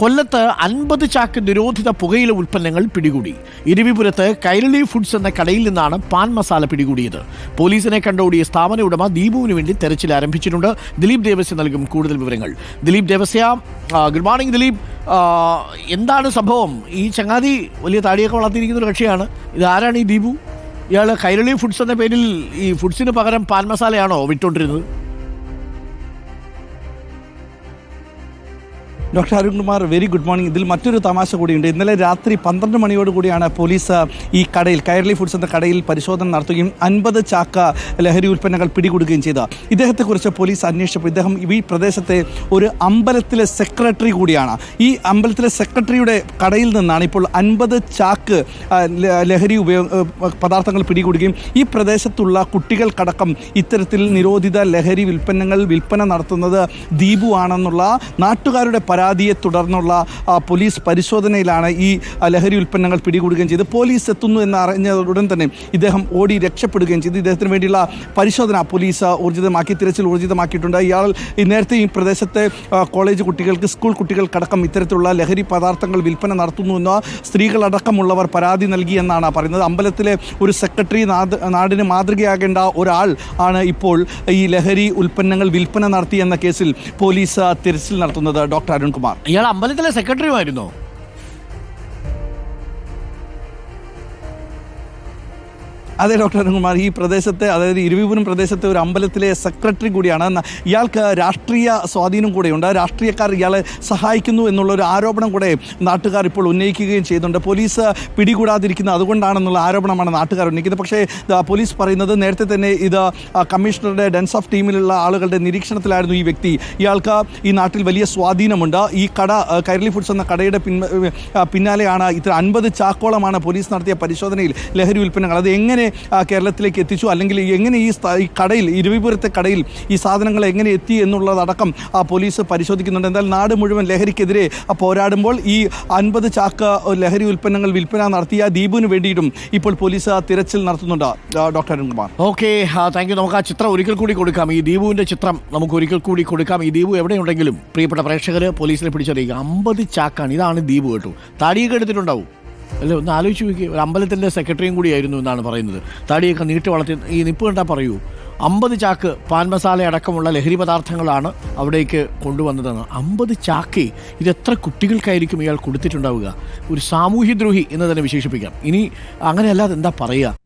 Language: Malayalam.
കൊല്ലത്ത് അൻപത് ചാക്ക് നിരോധിത പുകയില ഉൽപ്പന്നങ്ങൾ പിടികൂടി. ഇരുവിപുരത്ത് കൈരളി ഫുഡ്സ് എന്ന കടയിൽ നിന്നാണ് പാൻ മസാല പിടികൂടിയത്. പോലീസിനെ കണ്ടോടിയ സ്ഥാപന ഉടമ ദീപുവിന് വേണ്ടി തെരച്ചിൽ ആരംഭിച്ചിട്ടുണ്ട്. ദിലീപ് ദേവസ്യ നൽകും കൂടുതൽ വിവരങ്ങൾ. Dileep Devasya good morning Dileep. എന്താണ് സംഭവം? ഈ ചങ്ങാതി വലിയ താടിയൊക്കെ വളർത്തിയിരിക്കുന്ന ഒരു കക്ഷിയാണ്. ഇത് ആരാണ് ഈ ദീപു? ഇയാൾ കൈരളി ഫുഡ്സ് എന്ന പേരിൽ ഈ ഫുഡ്സിന് പകരം പാൻ മസാലയാണോ വിട്ടുകൊണ്ടിരുന്നത് doctor Arunkumar very good morning ഇതിൽ മറ്റൊരു തമാശ കൂടിയുണ്ട്. ഇന്നലെ രാത്രി പന്ത്രണ്ട് മണിയോട് കൂടിയാണ് പോലീസ് ഈ കടയിൽ കയർലി ഫുഡ്സ് എന്ന കടയിൽ പരിശോധന നടത്തുകയും അൻപത് ചാക്ക ലഹരി ഉൽപ്പന്നങ്ങൾ പിടികൂടുകയും ചെയ്ത. ഇദ്ദേഹത്തെക്കുറിച്ച് പോലീസ് അന്വേഷിച്ചപ്പോൾ ഇദ്ദേഹം ഈ പ്രദേശത്തെ ഒരു അമ്പലത്തിലെ സെക്രട്ടറി കൂടിയാണ്. ഈ അമ്പലത്തിലെ സെക്രട്ടറിയുടെ കടയിൽ നിന്നാണ് ഇപ്പോൾ അൻപത് ചാക്ക് ലഹരി ഉപയോഗ പദാർത്ഥങ്ങൾ പിടികൂടുകയും ഈ പ്രദേശത്തുള്ള കുട്ടികൾക്കടക്കം ഇത്തരത്തിൽ നിരോധിത ലഹരി വിൽപ്പന്നങ്ങൾ വിൽപ്പന നടത്തുന്നത് ദീപു ആണെന്നുള്ള നാട്ടുകാരുടെ പരാതിയെ തുടർന്നുള്ള പോലീസ് പരിശോധനയിലാണ് ഈ ലഹരി ഉൽപ്പന്നങ്ങൾ പിടികൂടുകയും ചെയ്ത് പോലീസ് എത്തുന്നു എന്ന് അറിഞ്ഞ ഉടൻ തന്നെ ഇദ്ദേഹം ഓടി രക്ഷപ്പെടുകയും ചെയ്തു. ഇദ്ദേഹത്തിന് വേണ്ടിയുള്ള പരിശോധന പോലീസ് ഊർജിതമാക്കി തിരച്ചിൽ ഊർജിതമാക്കിയിട്ടുണ്ട്. ഇയാൾ നേരത്തെ ഈ പ്രദേശത്തെ കോളേജ് കുട്ടികൾക്ക് സ്കൂൾ കുട്ടികൾക്കടക്കം ഇത്തരത്തിലുള്ള ലഹരി പദാർത്ഥങ്ങൾ വിൽപ്പന നടത്തുന്നുവെന്ന് സ്ത്രീകളടക്കമുള്ളവർ പരാതി നൽകി എന്നാണ് പറയുന്നത്. അമ്പലത്തിലെ ഒരു സെക്രട്ടറി നാട് നാടിന് മാതൃകയാകേണ്ട ഒരാൾ ആണ് ഇപ്പോൾ ഈ ലഹരി ഉൽപ്പന്നങ്ങൾ വിൽപ്പന നടത്തി എന്ന കേസിൽ പോലീസ് തിരച്ചിൽ നടത്തുന്നത്. ഡോക്ടർ അരുൺകുമാർ ഇയാൾ അമ്പലത്തിലെ സെക്രട്ടറിയുമായിരുന്നോ അതെ ഡോക്ടർ അരുൺകുമാർ ഈ പ്രദേശത്തെ അതായത് ഇരുവിപുരം പ്രദേശത്തെ ഒരു അമ്പലത്തിലെ സെക്രട്ടറി കൂടിയാണ്. ഇയാൾക്ക് രാഷ്ട്രീയ സ്വാധീനം കൂടെയുണ്ട്. രാഷ്ട്രീയക്കാർ ഇയാളെ സഹായിക്കുന്നു എന്നുള്ളൊരു ആരോപണം കൂടെ നാട്ടുകാർ ഇപ്പോൾ ഉന്നയിക്കുകയും ചെയ്യുന്നുണ്ട്. പോലീസ് പിടികൂടാതിരിക്കുന്നത് അതുകൊണ്ടാണെന്നുള്ള ആരോപണമാണ് നാട്ടുകാർ ഉന്നയിക്കുന്നത്. പക്ഷേ പോലീസ് പറയുന്നത് നേരത്തെ തന്നെ ഇത് കമ്മീഷണറുടെ ഡെൻസ് ഓഫ് ടീമിലുള്ള ആളുകളുടെ നിരീക്ഷണത്തിലായിരുന്നു ഈ വ്യക്തി. ഇയാൾക്ക് ഈ നാട്ടിൽ വലിയ സ്വാധീനമുണ്ട്. ഈ കട കൈരളി ഫുഡ്സ് എന്ന കടയുടെ പിൻ പിന്നാലെയാണ് ഇത്ര അൻപത് ചാക്കോളമാണ് പോലീസ് നടത്തിയ പരിശോധനയിൽ ലഹരി ഉൽപ്പന്നങ്ങൾ. അത് എങ്ങനെ കേരളത്തിലേക്ക് എത്തിച്ചു? അല്ലെങ്കിൽ എങ്ങനെ ഈ ഈ കടയിൽ ഇരുവിപുരത്തെ കടയിൽ ഈ സാധനങ്ങൾ എങ്ങനെ എത്തി എന്നുള്ളതടക്കം ആ, പോലീസ് പരിശോധിക്കുന്നുണ്ട്. എന്നാൽ നാട് മുഴുവൻ ലഹരിക്കെതിരെ പോരാടുമ്പോൾ ഈ അൻപത് ചാക്ക് ലഹരി ഉൽപ്പന്നങ്ങൾ വിൽപ്പന നടത്തിയ ദീപുവിന് വേണ്ടിയിട്ടും ഇപ്പോൾ പോലീസ് തിരച്ചിൽ നടത്തുന്നുണ്ട്. Doctor Arunkumar. Okay thank you. നമുക്ക് ആ ചിത്രം ഒരിക്കൽ കൂടി കൊടുക്കാം. ഈ ദീപുവിന്റെ ചിത്രം നമുക്ക് ഒരിക്കൽ കൂടി കൊടുക്കാം. ഈ ദീപു എവിടെയുണ്ടെങ്കിലും പ്രിയപ്പെട്ട പ്രേക്ഷകർ പോലീസിനെ പിടിച്ചറിയിക്കുക അമ്പത് ചാക്കാണ്. ഇതാണ് ദീപു കേട്ടോ. താടിയൊക്കെ എടുത്തിട്ടുണ്ടാവും. അല്ലേ ഒന്ന് ആലോചിച്ച് നോക്കി ഒരു അമ്പലത്തിന്റെ സെക്രട്ടറിയും കൂടിയായിരുന്നു എന്നാണ് പറയുന്നത്. താടിയൊക്കെ നീട്ടി വളർത്തി ഈ നിപ്പ് കണ്ടാൽ പറയൂ. അമ്പത് ചാക്ക് പാൻ മസാല അടക്കമുള്ള ലഹരി പദാർത്ഥങ്ങളാണ് അവിടേക്ക് കൊണ്ടുവന്നതെന്ന്. അമ്പത് ചാക്ക് ഇതെത്ര കുട്ടികൾക്കായിരിക്കും ഇയാൾ കൊടുത്തിട്ടുണ്ടാവുക? ഒരു സാമൂഹ്യദ്രോഹി എന്ന് തന്നെ വിശേഷിപ്പിക്കാം. ഇനി അങ്ങനെയല്ലാതെ എന്താ പറയുക?